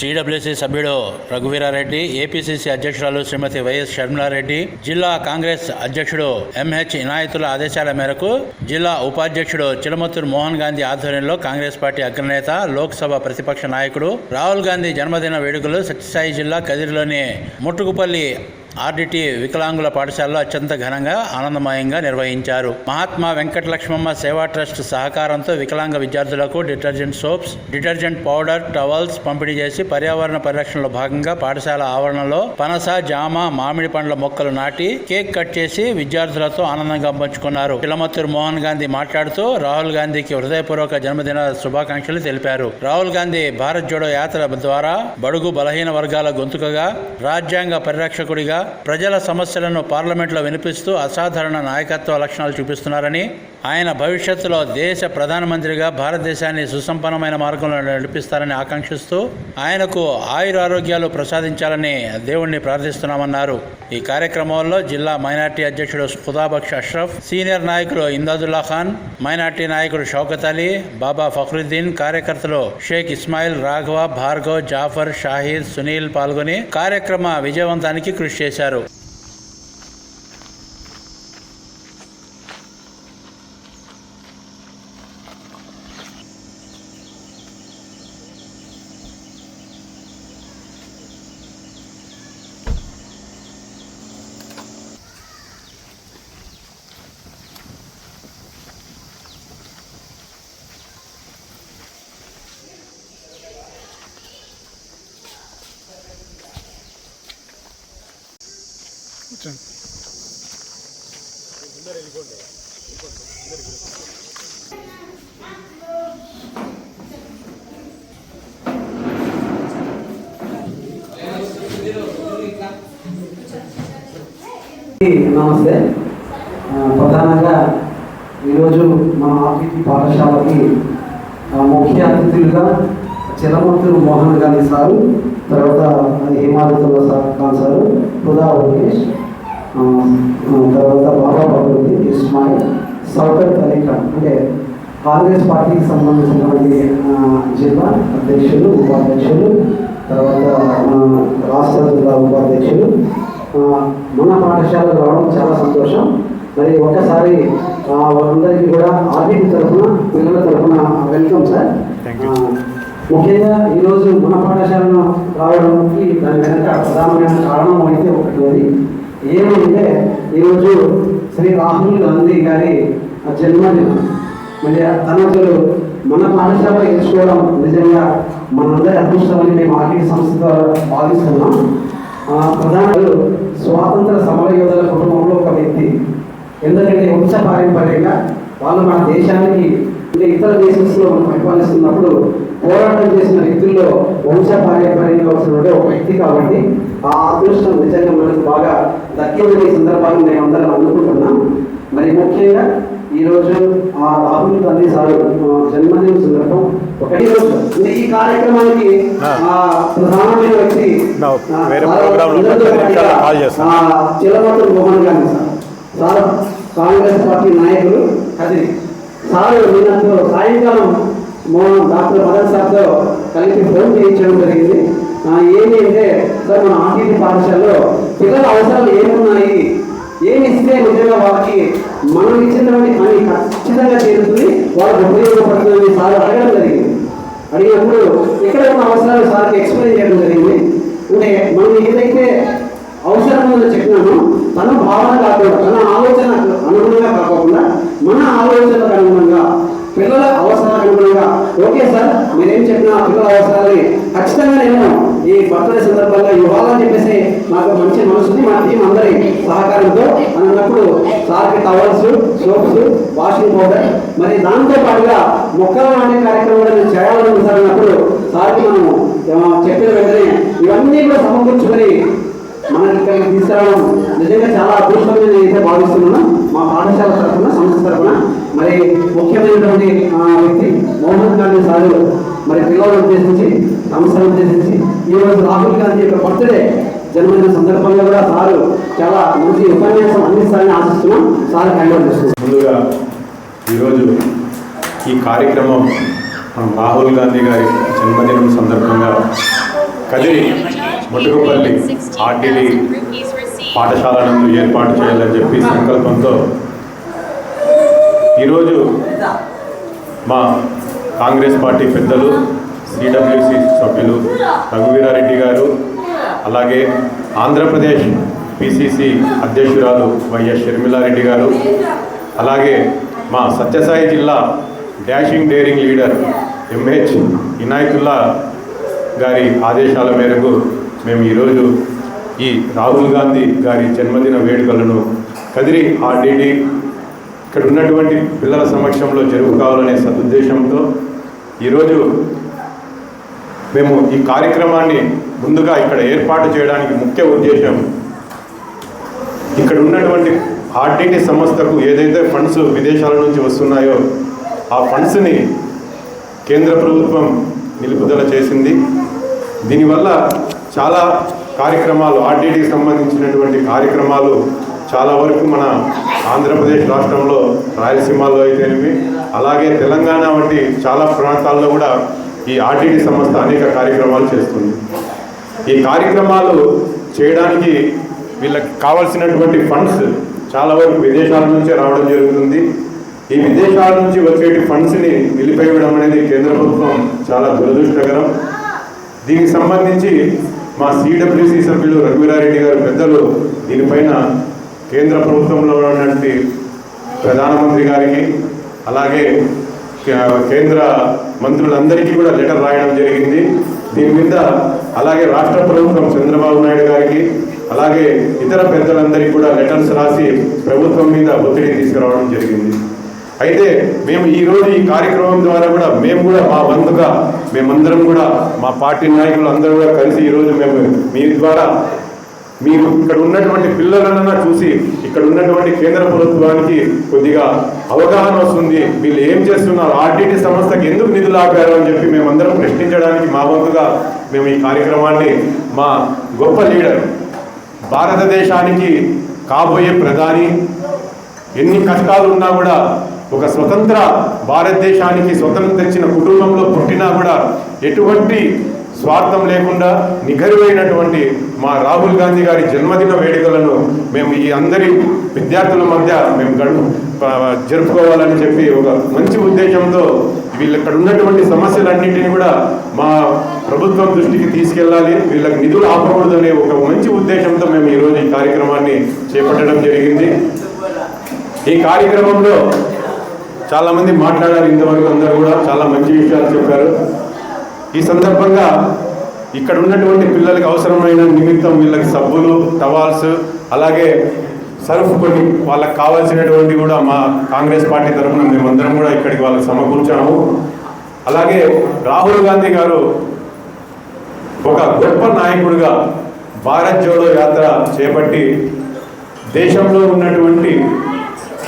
CWC సభ్యుడు Raghuveera Reddy APCC అధ్యక్షురాలు శ్రీమతి YS Sharmila Reddy జిల్లా కాంగ్రెస్ అధ్యక్షుడు ఎంహెచ్ ఇనాయతుల ఆదేశాల మేరకు జిల్లా ఉపాధ్యక్షుడు చిలమత్తూరు మోహన్ గాంధీ ఆధ్వర్యంలో కాంగ్రెస్ పార్టీ అగ్రనేత లోక్సభ ప్రతిపక్ష నాయకుడు రాహుల్ గాంధీ జన్మదిన వేడుకలు సత్యసాయి జిల్లా కదిరిలోని ముట్టుకుపల్లి ఆర్డిటి వికలాంగుల పాఠశాలలో అత్యంత ఘనంగా ఆనందమయంగా నిర్వహించారు. మహాత్మా వెంకట లక్ష్మమ్మ సేవా ట్రస్ట్ సహకారంతో వికలాంగ విద్యార్థులకు detergent soaps detergent powder towels పంపిణీ చేసి పర్యావరణ పరిరక్షణలో భాగంగా పాఠశాల ఆవరణలో పనస జామ మామిడి పండ్ల మొక్కలు నాటి కేక్ కట్ చేసి విద్యార్థులతో ఆనందంగా పంచుకున్నారు. పిలమత్తూరు మోహన్ గాంధీ మాట్లాడుతూ రాహుల్ గాంధీకి హృదయపూర్వక జన్మదిన శుభాకాంక్షలు తెలిపారు. రాహుల్ గాంధీ భారత్ జోడో యాత్ర ద్వారా బడుగు బలహీన వర్గాల గొంతుకగా రాజ్యాంగ పరిరక్షకుడిగా ప్రజల సమస్యలను పార్లమెంట్లో వినిపిస్తూ అసాధారణ నాయకత్వ లక్షణాలు చూపిస్తున్నారని ఆయన భవిష్యత్తులో దేశ ప్రధానమంత్రిగా భారతదేశాన్ని సుసంపన్నమైన మార్గంలో నడిపిస్తారని ఆకాంక్షిస్తూ ఆయనకు ఆయురారోగ్యాలు ప్రసాదించాలని దేవుణ్ణి ప్రార్థిస్తున్నామన్నారు. ఈ కార్యక్రమంలో జిల్లా మైనార్టీ అధ్యక్షుడు ఖుదాబక్ష్ అష్రఫ్ సీనియర్ నాయకులు ఇందాదుల్లా ఖాన్ మైనార్టీ నాయకుడు షౌకత్ అలీ బాబా ఫఖ్రుద్దీన్ కార్యకర్తలు షేక్ ఇస్మాయిల్ రాఘవ భార్గవ్ జాఫర్ షాహీద్ సునీల్ పాల్గొని కార్యక్రమ విజయవంతానికి కృషి చేశారు. చేశారు. నమస్తే. ప్రధానంగా ఈరోజు మా ఆఫీస్ పాఠశాలకి ముఖ్య అతిథులుగా చిరమంతులు మోహన్ గాంధీ సారు తర్వాత హిమాలయతుల సార్ ఖాన్ సారు హుదా ఉమేష్ తర్వాత బాబా భగవతి ఇస్మాయిల్ సౌకర్ అలీ ఖాన్ అంటే కాంగ్రెస్ పార్టీకి సంబంధించినటువంటి జిల్లా అధ్యక్షులు ఉపాధ్యక్షులు తర్వాత రాష్ట్ర జిల్లా ఉపాధ్యక్షులు మన పాఠశాలకు రావడం చాలా సంతోషం. మరి ఒక్కసారి ఆ, వారందరికీ కూడా ఆర్టీసీ తరఫున పిల్లల తరఫున వెల్కమ్ సార్. ముఖ్యంగా ఈరోజు మన పాఠశాలను రావడానికి దాని వెనక ప్రధానమైన కారణం అయితే ఒకటి ఏమంటే ఈరోజు శ్రీ రాహుల్ గాంధీ గారి జన్మదినం. అంటే తనతులు మన పాఠశాల ఎంచుకోవడం నిజంగా మనందరి అదృష్టమని మేము ఆర్థిక సంస్థ ద్వారా భావిస్తున్నాం. ప్రధానులు స్వాతంత్ర సమర యోధుల కుటుంబంలో ఒక వ్యక్తి. ఎందుకంటే వంశ పారంపర్యంగా వాళ్ళు మన దేశానికి ఇతర దేశంలో మనం పరిపాలిస్తున్నప్పుడు పోరాటం చేసిన వ్యక్తుల్లో వంశ పారంపర్యంగా వస్తున్నటువంటి ఒక వ్యక్తి కాబట్టి ఆ అదృష్టం నిజంగా మనకు బాగా దక్కిందని ఈ సందర్భాన్ని మేము అందరం అనుకుంటున్నాం మరి ముఖ్యంగా ఈ రోజు ఆ రాహుల్ గాంధీ సార్ జన్మదిన సందర్భం ఒకటి ఈ కార్యక్రమానికి ఆ. ప్రధానమైన వ్యక్తి Chilamathur Mohan Gandhi sir. Sir Congress party నాయకులు అది సార్ నిన్నతో సాయంకాలం మా డాక్టర్ మదన్ సార్తో కలిపి ఫోన్ చేయించడం జరిగింది. ఏమి అంటే సార్ మన ఆర్టీసీ పాఠశాలలో పిల్లల అవసరాలు ఏమున్నాయి? ఏమి ఇస్తే నిజంగా వాళ్ళకి మనం ఇచ్చినటువంటి పని ఖచ్చితంగా చేరుతుంది వాళ్ళకి ఉపయోగపడుతుందని సార్ అడగడం జరిగింది. అడిగినప్పుడు ఇక్కడ ఉన్న అవసరాలు సార్కి ఎక్స్ప్లెయిన్ చేయడం జరిగింది. అంటే మనం ఏదైతే అవసరం ఉందో చెప్పినామో తన భావన కాకుండా తన ఆలోచన అనుగుణంగా కాకుండా మన ఆలోచనకు అనుగుణంగా పిల్లల ఓకే సార్ మీరేం చెప్పినా పిల్లల అవసరాలని ఖచ్చితంగా నేను ఈ బర్త్డే సందర్భంగా ఇవ్వాలని చెప్పేసి నాకు మంచి మనసుని మా టీం అందరి సహకారంతో అని అన్నప్పుడు సార్కి టవల్స్ సోప్స్ వాషింగ్ పౌడర్ మరి దాంతో పాటుగా మొక్కలు నాటే కార్యక్రమం కూడా నేను చేయాలని సార్ అన్నప్పుడు సార్కి మనము చెప్పిన వెంటనే ఇవన్నీ కూడా సమకూర్చుకొని మనకి ఇక్కడికి తీసుకురావడం నిజంగా చాలా అదృష్టంగా నేను అయితే భావిస్తున్నాను. మా పాఠశాల తరఫున సంస్థ తరఫున. మరి ముఖ్యమైనటువంటి వ్యక్తి మోహన్ గాంధీ సారు మరి పిల్లలను ఉద్దేశించి సంస్థను ఉద్దేశించి ఈరోజు రాహుల్ గాంధీ యొక్క బర్త్డే జన్మదిన సందర్భంగా కూడా సారు చాలా మంచి ఉపన్యాసం అందిస్తారని ఆశిస్తున్నాం. సార్ హ్యాండ్ చేస్తున్నాం ముందుగా ఈరోజు ఈ కార్యక్రమం రాహుల్ గాంధీ గారి జన్మదినం సందర్భంగా కదిరి మొట్టుకుపల్లి ఆర్టీడీ పాఠశాల నందు ఏర్పాటు చేయాలని చెప్పి సంకల్పంతో ఈరోజు మా కాంగ్రెస్ పార్టీ పెద్దలు సిడబ్ల్యూసి సభ్యులు రఘువీరారెడ్డి గారు అలాగే ఆంధ్రప్రదేశ్ పిసిసి అధ్యక్షురాలు వైఎస్ షర్మిలారెడ్డి గారు అలాగే మా సత్యసాయి జిల్లా dashing daring leader MH Inayatulla గారి ఆదేశాల మేరకు మేము ఈరోజు ఈ రాహుల్ గాంధీ గారి జన్మదిన వేడుకలను కదిరి ఆర్డీడీ ఇక్కడ ఉన్నటువంటి పిల్లల సమక్షంలో జరుపుకోవాలనే సదుద్దేశంతో ఈరోజు మేము ఈ కార్యక్రమాన్ని ముందుగా ఇక్కడ ఏర్పాటు చేయడానికి ముఖ్య ఉద్దేశం ఇక్కడ ఉన్నటువంటి ఆర్టీటీ సంస్థకు ఏదైతే ఫండ్స్ విదేశాల నుంచి వస్తున్నాయో ఆ ఫండ్స్ని కేంద్ర ప్రభుత్వం నిలుపుదల చేసింది. దీనివల్ల చాలా కార్యక్రమాలు ఆర్డీటీకి సంబంధించినటువంటి కార్యక్రమాలు చాలా వరకు మన ఆంధ్రప్రదేశ్ రాష్ట్రంలో రాయలసీమలో అయితేనేమి అలాగే తెలంగాణ వంటి చాలా ప్రాంతాల్లో కూడా ఈ ఆర్టీటీ సంస్థ అనేక కార్యక్రమాలు చేస్తుంది. ఈ కార్యక్రమాలు చేయడానికి వీళ్ళకి కావాల్సినటువంటి ఫండ్స్ చాలా వరకు విదేశాల నుంచే రావడం జరుగుతుంది. ఈ విదేశాల నుంచి వచ్చేటి ఫండ్స్ని నిలిపేయడం అనేది కేంద్ర ప్రభుత్వం చాలా దురదృష్టకరం. దీనికి సంబంధించి మా సిడబ్ల్యూసి సభ్యులు రఘువీరారెడ్డి గారు పెద్దలు దీనిపైన కేంద్ర ప్రభుత్వంలో ఉన్నటువంటి ప్రధానమంత్రి గారికి అలాగే కేంద్ర మంత్రులందరికీ కూడా లెటర్ రాయడం జరిగింది. దీని మీద అలాగే రాష్ట్ర ప్రభుత్వం చంద్రబాబు నాయుడు గారికి అలాగే ఇతర పెద్దలందరికీ కూడా లెటర్స్ రాసి ప్రభుత్వం మీద ఒత్తిడి తీసుకురావడం జరిగింది. అయితే మేము ఈరోజు ఈ కార్యక్రమం ద్వారా కూడా మేము కూడా మా వంతుగా మేమందరం కూడా మా పార్టీ నాయకులు అందరూ కూడా కలిసి ఈరోజు మేము మీ ద్వారా మీరు ఇక్కడ ఉన్నటువంటి పిల్లలన్నా చూసి ఇక్కడ ఉన్నటువంటి కేంద్ర ప్రభుత్వానికి కొద్దిగా అవగాహన వస్తుంది. వీళ్ళు ఏం చేస్తున్నారు? ఆర్టీటీ సంస్థకి ఎందుకు నిధులు ఆపారు అని చెప్పి మేమందరం ప్రశ్నించడానికి మా వంతుగా మేము ఈ కార్యక్రమాన్ని మా గొప్ప లీడర్ భారతదేశానికి కాబోయే ప్రధాని ఎన్ని కష్టాలు ఉన్నా కూడా ఒక స్వతంత్ర భారతదేశానికి స్వతంత్రం తెచ్చిన కుటుంబంలో పుట్టినా కూడా ఎటువంటి స్వార్థం లేకుండా నిఘరువైనటువంటి మా రాహుల్ గాంధీ గారి జన్మదిన వేడుకలను మేము ఈ అందరి విద్యార్థుల మధ్య మేము గడుపు జరుపుకోవాలని చెప్పి ఒక మంచి ఉద్దేశంతో వీళ్ళు ఇక్కడ ఉన్నటువంటి సమస్యలన్నింటినీ కూడా మా ప్రభుత్వం దృష్టికి తీసుకెళ్ళాలి. వీళ్ళకి నిధులు ఆపకూడదు అనే ఒక మంచి ఉద్దేశంతో మేము ఈరోజు ఈ కార్యక్రమాన్ని చేపట్టడం జరిగింది. ఈ కార్యక్రమంలో చాలా మంది మాట్లాడారు ఇంతవరకు అందరూ కూడా చాలా మంచి విషయాలు చెప్పారు. ఈ సందర్భంగా ఇక్కడ ఉన్నటువంటి పిల్లలకి అవసరమైన నిమిత్తం వీళ్ళకి సబ్బులు టవాల్స్ అలాగే సర్ఫ్ కొన్ని వాళ్ళకి కావాల్సినటువంటి కూడా మా కాంగ్రెస్ పార్టీ తరఫున మేమందరం కూడా ఇక్కడికి వాళ్ళకి సమకూర్చాము. అలాగే రాహుల్ గాంధీ గారు ఒక గొప్ప నాయకుడిగా భారత్ జోడో యాత్ర చేపట్టి దేశంలో ఉన్నటువంటి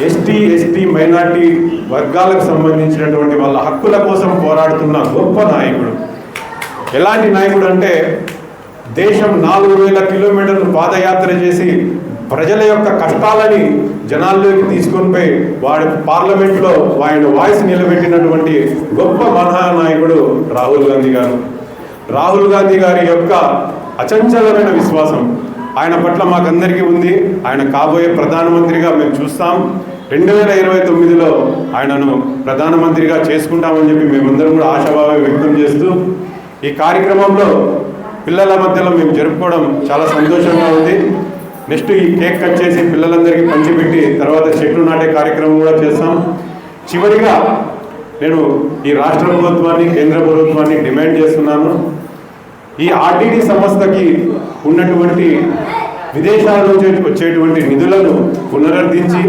ఎస్టీ ఎస్టీ మైనార్టీ వర్గాలకు సంబంధించినటువంటి వాళ్ళ హక్కుల కోసం పోరాడుతున్న గొప్ప నాయకుడు. ఎలాంటి నాయకుడు అంటే దేశం నాలుగు వేల కిలోమీటర్లు పాదయాత్ర చేసి ప్రజల యొక్క కష్టాలని జనాల్లోకి తీసుకొని పోయి వాడి పార్లమెంట్లో ఆయన వాయిస్ నిలబెట్టినటువంటి గొప్ప మహానాయకుడు రాహుల్ గాంధీ గారు. రాహుల్ గాంధీ గారి యొక్క అచంచలమైన విశ్వాసం ఆయన పట్ల మాకందరికీ ఉంది. ఆయన కాబోయే ప్రధానమంత్రిగా మేము చూస్తాం. రెండు వేల ఇరవై తొమ్మిదిలో ఆయనను ప్రధానమంత్రిగా చేసుకుంటామని చెప్పి మేమందరం కూడా ఆశాభావం వ్యక్తం చేస్తూ ఈ కార్యక్రమంలో పిల్లల మధ్యలో మేము జరుపుకోవడం చాలా సంతోషంగా ఉంది. నెక్స్ట్ ఈ కేక్ కట్ చేసి పిల్లలందరికీ పంచిపెట్టి తర్వాత చెట్లు నాటే కార్యక్రమం కూడా చేస్తాం. చివరిగా నేను ఈ రాష్ట్ర ప్రభుత్వాన్ని కేంద్ర ప్రభుత్వాన్ని డిమాండ్ చేస్తున్నాను. ఈ ఆర్టీడీ సంస్థకి ఉన్నటువంటి విదేశాల నుంచి వచ్చేటువంటి నిధులను పునరుద్ధరించి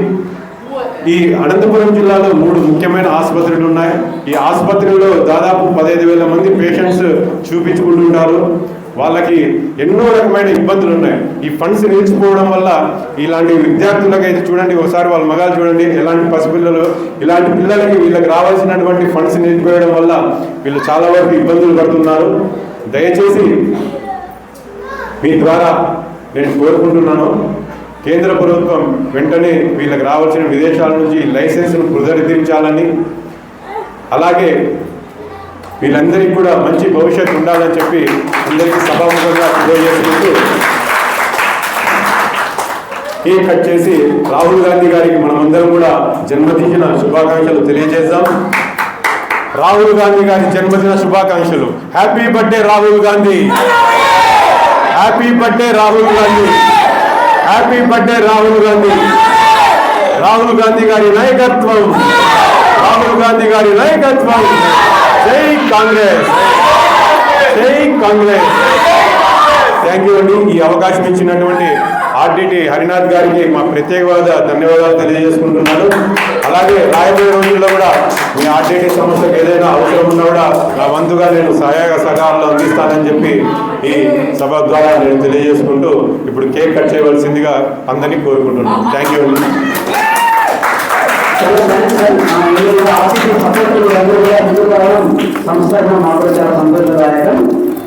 ఈ అనంతపురం జిల్లాలో మూడు ముఖ్యమైన ఆసుపత్రులు ఉన్నాయి. ఈ ఆసుపత్రిలో దాదాపు పదహైదు వేల మంది పేషెంట్స్ చూపించుకుంటుంటారు. వాళ్ళకి ఎన్నో రకమైన ఇబ్బందులు ఉన్నాయి. ఈ ఫండ్స్ నిలిచిపోవడం వల్ల ఇలాంటి విద్యార్థులకు అయితే చూడండి ఒకసారి వాళ్ళ మగాలు చూడండి ఎలాంటి పసిపిల్లలు ఇలాంటి పిల్లలకి వీళ్ళకి రావాల్సినటువంటి ఫండ్స్ నిలిచిపోయడం వల్ల వీళ్ళు చాలా వరకు ఇబ్బందులు పడుతున్నారు. దయచేసి మీ ద్వారా నేను కోరుకుంటున్నాను కేంద్ర ప్రభుత్వం వెంటనే వీళ్ళకి రావాల్సిన విదేశాల నుంచి లైసెన్స్ను పునరుద్ధరించాలని అలాగే వీళ్ళందరికీ కూడా మంచి భవిష్యత్తు ఉండాలని చెప్పి అందరికీ సభాముఖంగా తెలియజేసుకుంటూ కేక్ కట్ చేసి రాహుల్ గాంధీ గారికి మనమందరం కూడా జన్మదిన శుభాకాంక్షలు తెలియజేద్దాం. రాహుల్ గాంధీ గారి జన్మదిన శుభాకాంక్షలు. Happy birthday Rahul Gandhi. Happy birthday Rahul Gandhi. Happy birthday Rahul Gandhi. Rahul Gandhi గారి నాయకత్వం. రాహుల్ గాంధీ గారి నాయకత్వం. జై కాంగ్రెస్. జై కాంగ్రెస్. థ్యాంక్ యూ అండి. ఈ అవకాశం ఇచ్చినటువంటి ఆర్డిటి హరినాథ్ గారికి మా ప్రత్యేకవాద ధన్యవాదాలు తెలియజేసుకుంటున్నాను. అలాగే రాయబోయే రోజుల్లో కూడా మీ ఆర్టీటీ సంస్థకు ఏదైనా అవసరం ఉన్నా కూడా నా వంతుగా నేను సహాయక సహకారాలు అందిస్తానని చెప్పి ఈ సభ ద్వారా నేను తెలియజేసుకుంటూ ఇప్పుడు కేక్ కట్ చేయవలసిందిగా అందరినీ కోరుకుంటున్నాను. థ్యాంక్ యూ అండి చాలా మాకు చాలా సంతోషదాయకం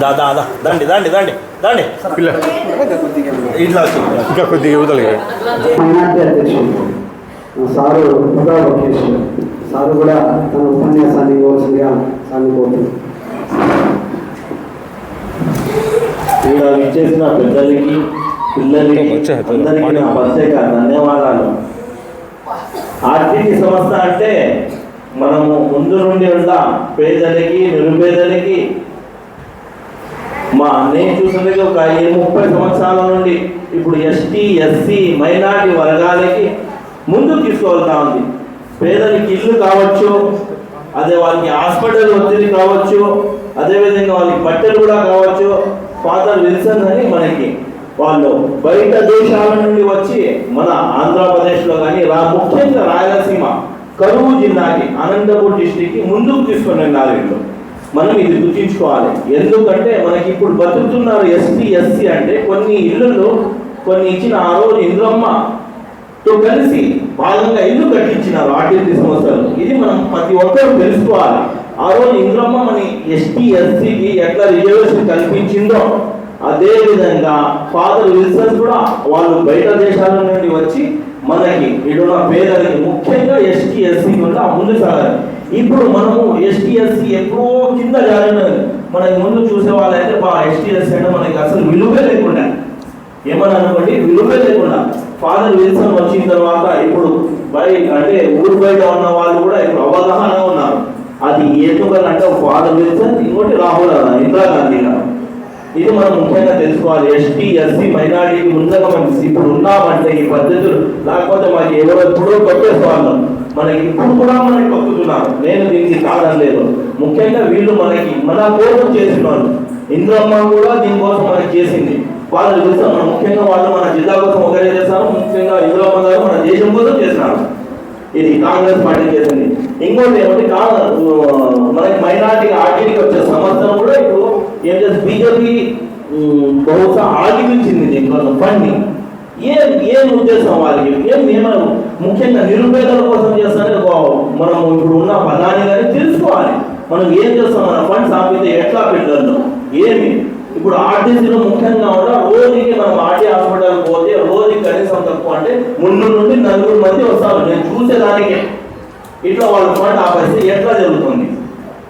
దా దా దా. దండి దండి దండి దండి. పిల్ల ఇట్లా ఇంకా కొద్దిగా యువతలు సారు సారు కూడా తన ఉపన్యాసాన్ని ఇవ్వవలసిందిగా సార్ని కోరుతున్నాను. ఇక్కడ విచ్చేసిన పెద్దలకి పిల్లలకి అందరికీ నా ప్రత్యేక ధన్యవాదాలు. ఆర్టీటీ సంస్థ అంటే మనము ముందు నుండి ఉన్న పేదలకి నిరుపేదలకి మా నేను చూసినది ఒక ఈ ముప్పై సంవత్సరాల నుండి ఇప్పుడు ఎస్టీ ఎస్సీ మైనార్టీ వర్గాలకి ముందుకు తీసుకువెళ్తా ఉంది. పేదలకి ఇల్లు కావచ్చు అదే వాళ్ళకి హాస్పిటల్ ఒత్తిడి కావచ్చు అదేవిధంగా వాళ్ళకి బట్టలు కూడా కావచ్చు ఫాదర్ విల్సన్ అని మనకి వాళ్ళు బయట దేశాల నుండి వచ్చి మన ఆంధ్రప్రదేశ్లో కానీ రా ముఖ్యంగా రాయలసీమ కరువు జిల్లాకి అనంతపూర్ డిస్టిక్కి ముందుకు తీసుకుని వెళ్ళాలి వీళ్ళు. మనం ఇది గుర్తించుకోవాలి. ఎందుకంటే మనకి ఇప్పుడు బతుకుతున్నారు ఎస్టీ ఎస్సీ అంటే కొన్ని ఇళ్ళల్లో కొన్ని ఇచ్చిన ఆ రోజు ఇంద్రమ్మతో కలిసి భాగంగా ఇల్లు కట్టించినారు ఆర్టీసీ సంస్థలు. ఇది మనం ప్రతి ఒక్కరు తెలుసుకోవాలి. ఆ రోజు ఇంద్రమ్మ మన ఎస్టీ ఎస్సీకి ఎట్లా రిజర్వేషన్ కల్పించిందో అదే విధంగా ఫాదర్ విల్సన్ కూడా వాళ్ళు బయట దేశాల నుండి వచ్చి మనకి ఇటున్న పేదలకి ముఖ్యంగా ఎస్టీ ఎస్సీ కూడా ముందు సాగాలి ఇప్పుడు మనము ఎస్టిఎస్సి ఎక్కువ ఎప్పుడో కింద జారిన మనకి ముందు చూసే వాళ్ళైతే బా ఎస్టీఎస్సీ అంటే మనకి అసలు విలువే లేకుండా. ఏమని అనుకోండి? విలువే లేకుండా. ఫాదర్ విల్సన్ వచ్చిన తర్వాత ఇప్పుడు బయట అంటే ఊరు బయట ఉన్న వాళ్ళు కూడా ఇప్పుడు అవగాహన ఉన్నారు. అది ఎందుకని అంటే ఫాదర్ విల్సన్ ఇంకోటి రాహుల్ గాంధీ, గారు ఇది మనం ముఖ్యంగా తెలుసుకోవాలి. ఎస్టీ ఎస్సీ మైనారిటీకి ముందుగా మనం ఇప్పుడు ఉన్నామంటే ఈ పద్ధతులు. లేకపోతే మాకు ఎవరో ఎప్పుడో కొట్టేసుకోవాలి మనకి ఇప్పుడు కూడా మనకి కొట్టుతున్నారు. నేను దీనికి కారణం లేదు. ముఖ్యంగా వీళ్ళు మనకి మన కోసం చేసిన వాళ్ళు ఇంద్రమ్మ కూడా దీనికోసం మనకి చేసింది. వాళ్ళు చూస్తాం మన ముఖ్యంగా వాళ్ళు మన జిల్లా కోసం ఒకరే చేస్తారు. ముఖ్యంగా ఇంద్రమ్మ గారు మన దేశం కోసం చేస్తున్నారు. ఇది కాంగ్రెస్ పార్టీ చేసింది. ఇంకోటి ఏమంటే కా మనకి మైనార్టీ ఆర్టీకి వచ్చే సంవత్సరం కూడా ఇప్పుడు ఏం చేసి బీజేపీ బహుశా ఆగిపించింది దీంట్లో ఫండ్ ఏం ఏం ఉద్దేశం వాళ్ళకి? ఏం మేము ముఖ్యంగా నిరుపేదల కోసం చేస్తానే మనం ఇప్పుడు ఉన్న పదాన్ని కానీ తెలుసుకోవాలి. మనం ఏం చేస్తాం? మన ఫండ్స్ ఆపితే ఎట్లా పెట్టగలుగుతాం? ఏమి? ఇప్పుడు ఆర్టీసీలో ముఖ్యంగా కూడా రోజుకి మనం ఆర్టీ హాస్పిటల్ పోతే రోజుకి కనీసం తక్కువ అంటే మున్నూరు నుండి నలుగురు మంది వస్తారు. నేను చూసేదానికి. ఇట్లా వాళ్ళ ఆ ఆపేస్తే ఎట్లా జరుగుతుంది?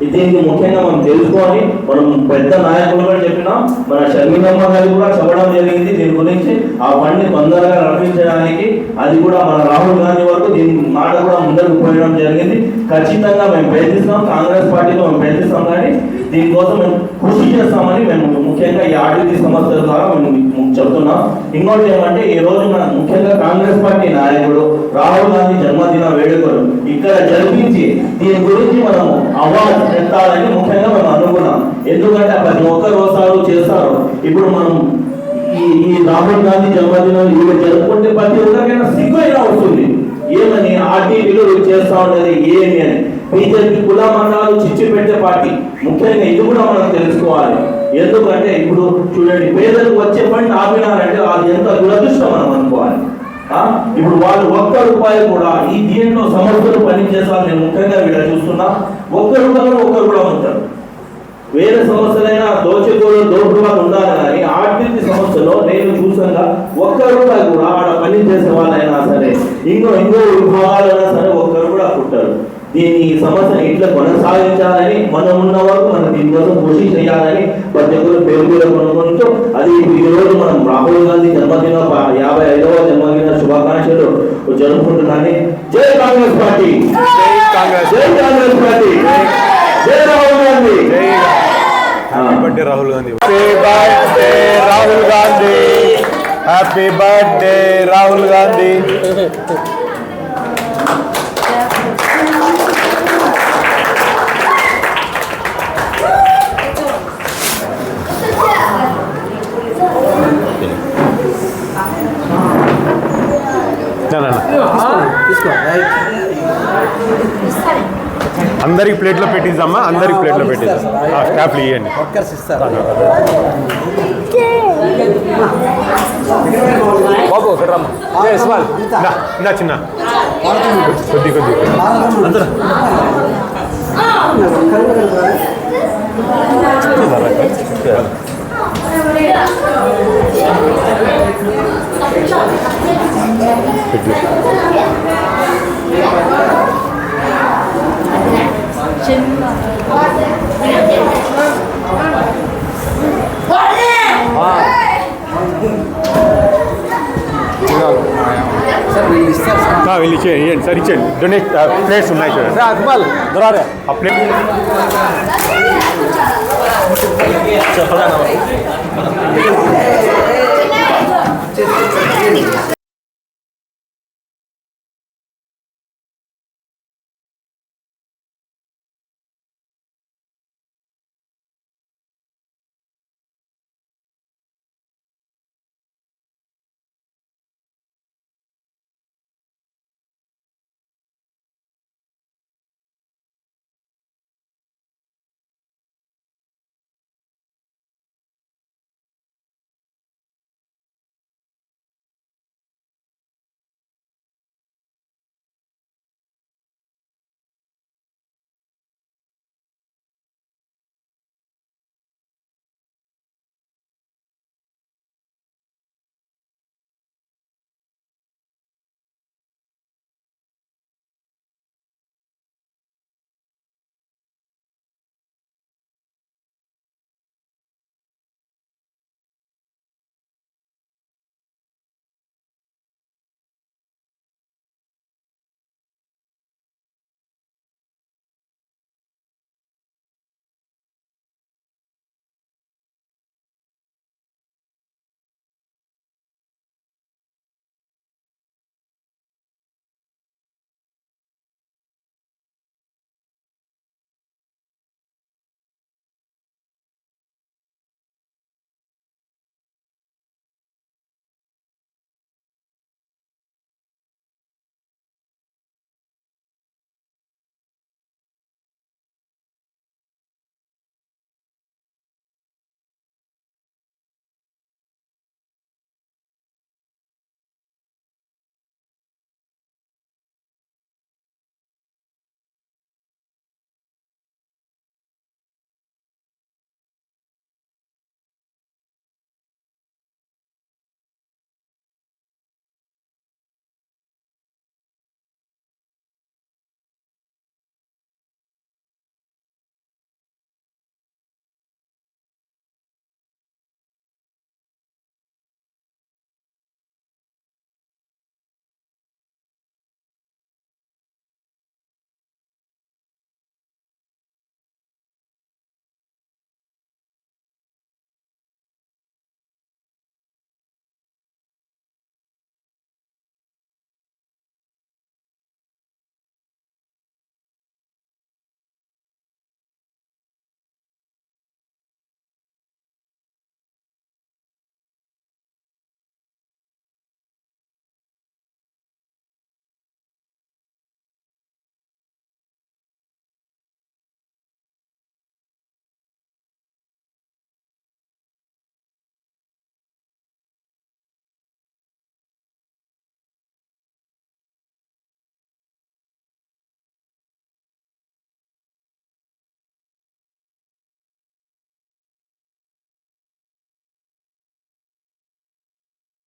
ఇది దీనికి ముఖ్యంగా మనం తెలుసుకొని మనం పెద్ద నాయకులు కూడా చెప్పినాం. మన షర్మిలమ్మ గారు కూడా చెప్పడం జరిగింది దీని గురించి. ఆ ఫండ్ని తొందరగా నడిపించడానికి. అది కూడా మన రాహుల్ గాంధీ వరకు దీని మాట కూడా ముందరకు పోయడం జరిగింది. ఖచ్చితంగా మేము ప్రయత్నిస్తాం. కాంగ్రెస్ పార్టీలో మేము ప్రయత్నిస్తాం కానీ దీనికోసం మేము కృషి చేస్తామని మేము ముఖ్యంగా ఈ ఆర్టీసీ సమస్యల ద్వారా మేము మీకు చెప్తున్నాం. ఇంకోటి ఏమంటే ఈ రోజు మన ముఖ్యంగా కాంగ్రెస్ పార్టీ నాయకుడు రాహుల్ గాంధీ జన్మదిన వేడుకలు ఇక్కడ జరిపించి దీని గురించి మనం అవార్డు పెట్టాలని ముఖ్యంగా మేము అనుకున్నాం. ఎందుకంటే ప్రతి ఒక్కరు వస్తారు చేస్తారు. ఇప్పుడు మనం ఈ ఈ రాహుల్ గాంధీ జన్మదినం ఇవి జరుపుకుంటే ప్రతి ఒక్కరికైనా సిగ్గు అయినా వస్తుంది. ఏమని ఆర్టీవీలో చేస్తా ఉన్నది ఏమి అని. బీజేపీ కుల మండలాలు చిచ్చు పెట్టే పార్టీ. ముఖ్యంగా ఇది కూడా మనం తెలుసుకోవాలి. ఎందుకంటే ఇప్పుడు చూడండి పేదలకు వచ్చే పని ఆపినారంటే అది ఎంత దురదృష్టం మనం అనుకోవాలి. ఇప్పుడు వాళ్ళు ఒక్క రూపాయి కూడా ఈ దీంట్లో సమస్యలు పనిచేసాలని నేను ముఖ్యంగా వీడ చూస్తున్నా. ఒక్క రూపాయలు ఒక్కరు కూడా ఉంటారు. వేరే సమస్యలైనా దోచుకోలు దోపుడుగా ఉండాలి కానీ ఆర్థిక సమస్యలో నేను చూసంగా ఒక్క రూపాయి కూడా ఆడ పని చేసే వాళ్ళైనా సరే ఇంకో ఇంకో విభాగాలైనా సరే ఒక్కరు కూడా పుట్టారు. దీన్ని ఈ సమస్యను ఇట్లా కొనసాగించాలని మనం ఉన్న వరకు మనం దీనికోసం కృషి చేయాలని ప్రతి ఒక్కరు పేరు కొనుక్కుంటూ అది ఈ రోజు మనం రాహుల్ గాంధీ జన్మదిన యాభై ఐదవ జన్మదిన శుభాకాంక్షలు జరుపుకుంటున్నాను జై కాంగ్రెస్ పార్టీ! జై కాంగ్రెస్. పార్టీ! జై Rahul Gandhi! Birthday Rahul Gandhi birthday Rahul Gandhi happy birthday Rahul Gandhi అందరికి ప్లేట్లో పెట్టిద్దామా అందరికి ప్లేట్లో పెట్టిద్దాం స్టాప్లు ఇవ్వండి బాబు నా చిన్న. కొద్ది కొద్ది. అందరూ. వీళ్ళు ఇస్తారు సార్ వెళ్ళి ఇచ్చేయండి ఇవ్వండి సార్ ఇచ్చేయండి డొనేట్ ప్లేట్స్ ఉన్నాయి చూడండి అక్బల్ ఆ ప్లేట్ చెప్పరా